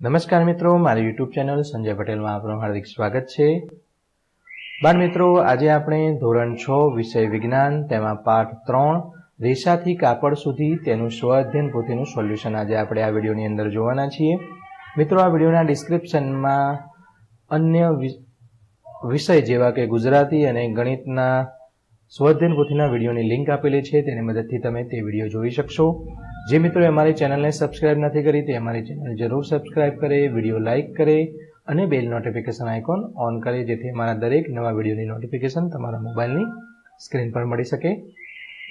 નમસ્કાર મિત્રો, મારી યુટ્યુબ ચેનલ સંજય પટેલમાં આપનું હાર્દિક સ્વાગત છે. બાળ મિત્રો, આજે આપણે ધોરણ છ, વિષય વિજ્ઞાન, તેમાં પાઠ ત્રણ, રેસાથી કાપડ સુધી તેનું સ્વ અધ્યયન પોથીનું સોલ્યુશન આજે આપણે આ વિડીયોની અંદર જોવાના છીએ. મિત્રો, આ વિડીયોના ડિસ્ક્રિપ્શનમાં અન્ય વિષય જેવા કે ગુજરાતી અને ગણિતના સ્વઅધ્યયન પોથીના વિડીયોની લિંક આપેલી છે, તેની મદદથી તમે તે વીડિયો જોઈ શકશો. જે મિત્રોએ અમારી ચેનલને સબસ્ક્રાઇબ નથી કરી, તે અમારી ચેનલ જરૂર સબસ્ક્રાઇબ કરે, વીડિયો લાઇક કરે અને બેલ નોટિફિકેશન આઇકોન ઓન કરે, જેથી અમારા દરેક નવા વિડીયોની નોટિફિકેશન તમારા મોબાઈલની સ્ક્રીન પર મળી શકે.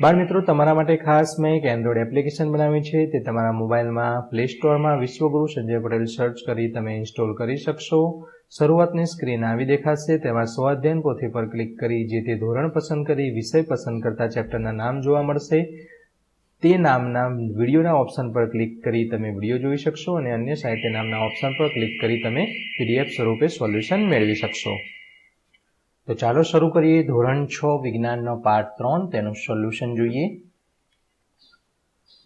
બાળ મિત્રો, તમારા માટે ખાસ મેં એક એન્ડ્રોઈડ એપ્લિકેશન બનાવી છે. તે તમારા મોબાઈલમાં પ્લે સ્ટોરમાં વિશ્વગુરુ સંજય પટેલ સર્ચ કરી તમે ઇન્સ્ટોલ કરી શકશો. શરૂઆતની સ્ક્રીન આવી દેખાશે. તેમાં સ્વાધ્યાયન પોથી પર ક્લિક કરી જે તે ધોરણ પસંદ કરી, વિષય પસંદ કરતા ચેપ્ટરના નામ જોવા મળશે. તે નામના વિડીયોના ઓપ્શન પર ક્લિક કરી તમે વીડિયો જોઈ શકશો અને અન્ય સાહિત્ય નામના ઓપ્શન પર ક્લિક કરી તમે પીડીએફ સ્વરૂપે સોલ્યુશન મેળવી શકશો. તો ચાલો શરૂ કરીએ ધોરણ છ વિજ્ઞાનનો પાઠ ત્રણ, તેનું સોલ્યુશન જોઈએ.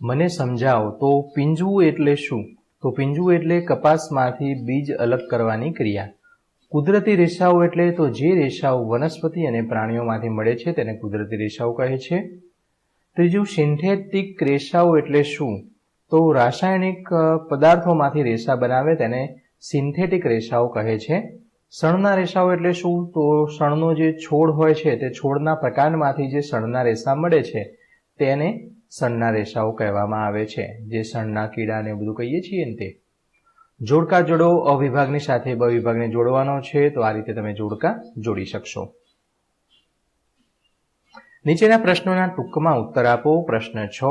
મને સમજાવો, તો પીંજવું એટલે શું? તો પીંજવું એટલે કપાસમાંથી બીજ અલગ કરવાની ક્રિયા. કુદરતી રેસાઓ એટલે તો જે રેસાઓ વનસ્પતિ અને પ્રાણીઓમાંથી મળે છે તેને કુદરતી રેસાઓ કહે છે. ત્રીજું, સિન્થેટિક રેસાઓ એટલે શું? તો રાસાયણિક પદાર્થોમાંથી રેસા બનાવે તેને સિન્થેટિક રેસાઓ કહે છે. શણના રેસાઓ એટલે શું? તો શણનો જે છોડ હોય છે, તે છોડના પ્રકારમાંથી જે શણના રેસા મળે છે, તેને શણના રેસાઓ કહેવામાં આવે છે, જે શણના કીડાને બધું કહીએ છીએ ને તે. જોડકા જોડો, અવિભાગની સાથે બ વિભાગને જોડવાનો છે, તો આ રીતે તમે જોડકા જોડી શકશો. નીચેના પ્રશ્નોના ટૂંકમાં ઉત્તર આપો. પ્રશ્ન છ,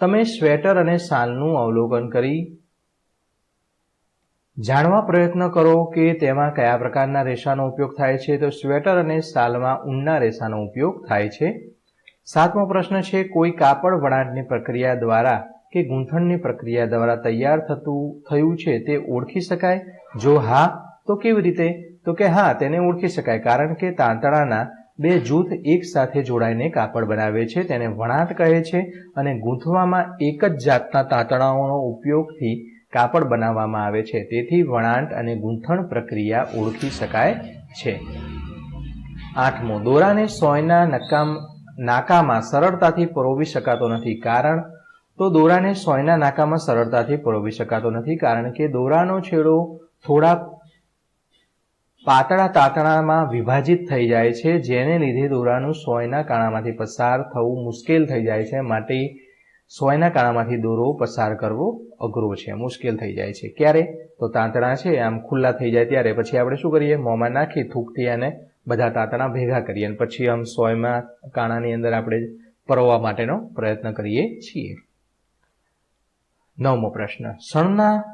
તમે સ્વેટર અને શાલનું અવલોકન કરી જાણવા પ્રયત્ન કરો કે તેમાં કયા પ્રકારના રેસાનો ઉપયોગ થાય છે? તો સ્વેટર અને શાલમાં ઊનના રેસાનો ઉપયોગ થાય છે. સાતમો પ્રશ્ન છે, કોઈ કાપડ વણાટની પ્રક્રિયા દ્વારા કે ગૂંથણની પ્રક્રિયા દ્વારા તૈયાર થતું, થયું છે તે ઓળખી શકાય? જો હા, તો કેવી રીતે? તો કે હા, તેને ઓળખી શકાય કારણ કે તાંતણાના બે જૂથ એક સાથે જોડાઈને કાપડ બનાવે છે, તેને વણાટ કહે છે અને ગૂંથવામાં એક જ જાતના તાંતણાઓનો ઉપયોગથી કાપડ બનાવવામાં આવે છે. તેથી વણાટ અને ગૂંથણ પ્રક્રિયા ઓળખી શકાય છે. આઠમો, દોરાને સોયના નકામ, નાકામાં સરળતાથી પરોવી શકાતો નથી. કારણ, તો દોરાને સોયના નાકામાં સરળતાથી પરોવી શકાતો નથી. કારણ કે દોરાનો છેડો થોડા પાતળા તાતણામાં વિભાજિત થઈ જાય છે. જેને લીધે દોરાનું સોયના કાણામાંથી પસાર થવું મુશ્કેલ થઈ જાય છે. માટે સોયના કાણામાંથી દોરો પસાર કરવો અઘરો છે, મુશ્કેલ થઈ જાય છે. ક્યારે? તો તાંતણા છે, આમ ખુલ્લા થઈ જાય ત્યારે. પછી આપણે શું કરીએ? મોંમાં નાખી થૂકથી અને બધા તાંતણા ભેગા કરીએ અને પછી આમ સોયમાં કાણાની અંદર આપણે પરોવા માટેનો પ્રયત્ન કરીએ છીએ. નવમો પ્રશ્ન. સણના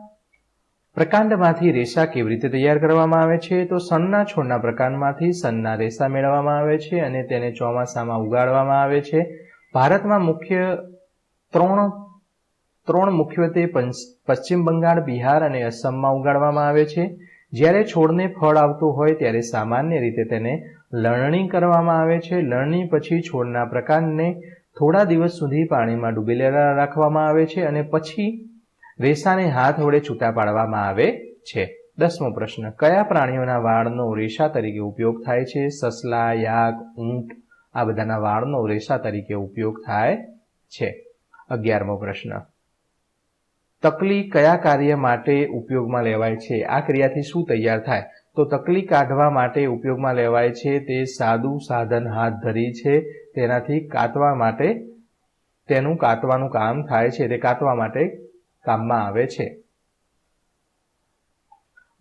પ્રકાંડમાંથી રેસા કેવી રીતે તૈયાર કરવામાં આવે છે? તો સણના છોડના પ્રકાંડમાંથી સનના રેસા મેળવવામાં આવે છે અને તેને ચોમાસામાં ઉગાડવામાં આવે છે. ભારતમાં મુખ્ય ત્રણ ત્રણ મુખ્યત્વે પશ્ચિમ બંગાળ, બિહાર અને અસમમાં ઉગાડવામાં આવે છે. જ્યારે છોડને ફળ આવતું હોય ત્યારે સામાન્ય રીતે તેને લણણી કરવામાં આવે છે. લણણી પછી છોડના પ્રકારને થોડા દિવસ સુધી પાણીમાં ડૂબેલા રાખવામાં આવે છે અને પછી રેસાને હાથ વડે છૂટા પાડવામાં આવે છે. દસમો પ્રશ્ન. કયા પ્રાણીઓના વાળનો રેસા તરીકે ઉપયોગ થાય છે? સસલા, યાક, ઊંટ આ બધાના વાળનો રેસા તરીકે ઉપયોગ થાય છે. અગિયારમો પ્રશ્ન. તકલી કયા કાર્ય માટે ઉપયોગમાં લેવાય છે? આ ક્રિયાથી શું તૈયાર થાય? તો તકલી કાઢવા માટે ઉપયોગમાં લેવાય છે તે સાદું સાધન હાથ ધરી છે, તેનાથી કાતવા માટે, તેનું કાતવાનું કામ થાય છે, તે કાતવા માટે કામમાં આવે છે.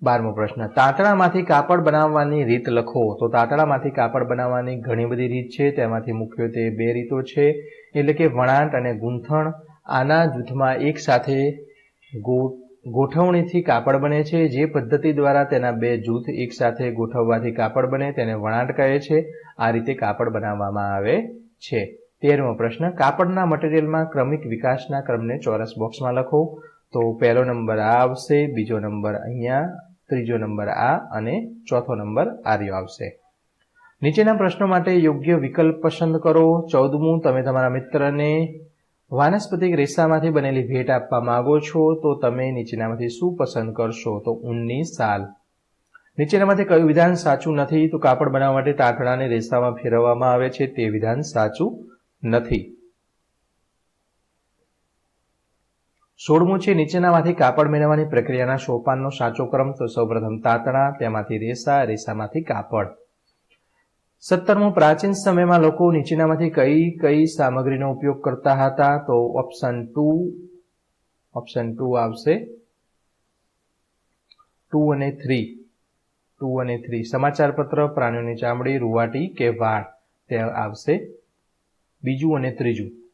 બારમો પ્રશ્ન. તાંતણામાંથી કાપડ બનાવવાની રીત લખો. તો તાંતણામાંથી કાપડ બનાવવાની ઘણી બધી રીત છે, તેમાંથી મુખ્યત્વે બે રીતો છે. એટલે કે વણાટ અને ગૂંથણ આના જૂથમાં એક સાથે ગો- ગોઠવણીથી કાપડ બને છે. જે પદ્ધતિ દ્વારા તેના બે જૂથ એકસાથે ગોઠવવાથી કાપડ બને, તેને વણાટ કહે છે. આ રીતે કાપડ બનાવવામાં આવે છે. તેરમો પ્રશ્ન, કાપડના મટીરિયલમાં ક્રમિક વિકાસના ક્રમને ચોરસ બોક્સમાં લખો. તો પહેલો નંબર આ આવશે, બીજો નંબર અહીંયા, ત્રીજો નંબર આ અને ચોથો નંબર આર્યો આવશે. નીચેના પ્રશ્નો માટે યોગ્ય વિકલ્પ પસંદ કરો. ચૌદમું, તમે તમારા મિત્રને વાનસ્પતિક રેસામાંથી બનેલી ભેટ આપવા માગો છો, તો તમે નીચેનામાંથી શું પસંદ કરશો? તો ઊનની સાલ. નીચેનામાંથી કયું વિધાન સાચું નથી, તો કાપડ બનાવવા માટે તાંતણાને રેસામાં ફેરવવામાં આવે છે, તે વિધાન સાચું નથી. સોળમું છે, નીચેનામાંથી કાપડ મેળવવાની પ્રક્રિયાના સોપાનનો સાચો ક્રમ. તો સૌપ્રથમ તાંતણા, તેમાંથી રેસા, રેસામાંથી કાપડ. સત્તરમું પ્રાચીન સમયમાં લોકો નીચેનામાંથી કઈ કઈ સામગ્રીનો ઉપયોગ કરતા હતા? તો ઓપ્શન ટુ ઓપ્શન ટુ આવશે. ટુ અને થ્રી ટુ અને થ્રી સમાચાર પત્ર પ્રાણીઓની ચામડી, રૂવાટી કે વાળ તે આવશે. બીજું અને ત્રીજું.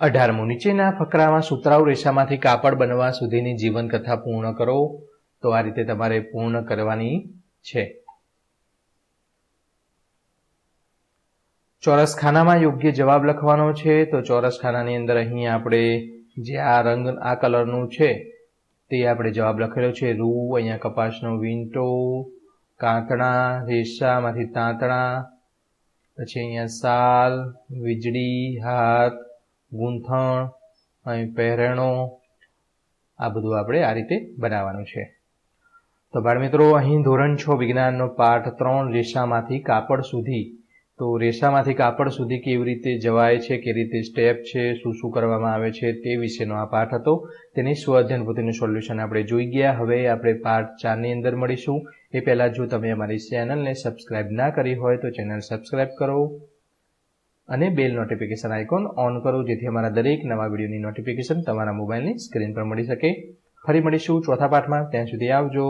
અઢારમું. નીચેના ફકરામાં સુતરાઉ રેસામાંથી કાપડ બનવા સુધીની જીવન કથા પૂર્ણ કરો. તો આ રીતે તમારે પૂર્ણ કરવાની છે. ચોરસ ખાનામાં યોગ્ય જવાબ લખવાનો છે. તો ચોરસ ખાનાની અંદર અહીં આપણે જે આ રંગ, આ કલરનું છે, તે આપણે જવાબ લખેલો છે. રૂ, અહીંયા કપાસનો વિંટો, કાંકણા, રેસામાંથી તાંતણા, પછી અહીંયા સાલ, વીજળી, હાથ ગૂંથણ, અહીં પહેરણો, આ બધું આપણે આ રીતે બનાવવાનું છે. તો બાળમિત્રો, અહીં ધોરણ છ વિજ્ઞાનનો પાઠ ત્રણ રેસામાંથી કાપડ સુધી. તો રેસામાંથી કાપડ સુધી કેવી રીતે જવાય છે, કેવી રીતે સ્ટેપ છે, શું શું કરવામાં આવે છે તે વિશેનો આ પાઠ હતો. તેની સ્વ અધ્યયન પોતેનું સોલ્યુશન આપણે જોઈ ગયા. હવે આપણે પાઠ ચારની અંદર મળીશું. એ પહેલાં જો તમે અમારી ચેનલને સબસ્ક્રાઇબ ના કરી હોય તો ચેનલ સબસ્ક્રાઇબ કરો. અને બેલ નોટિફિકેશન આઇકોન ઓન કરો, જેથી અમારા દરેક નવા વિડીયોની નોટિફિકેશન તમારા મોબાઈલની સ્ક્રીન પર મળી શકે. ફરી મળીશું ચોથા પાઠમાં. ત્યાં સુધી આવજો.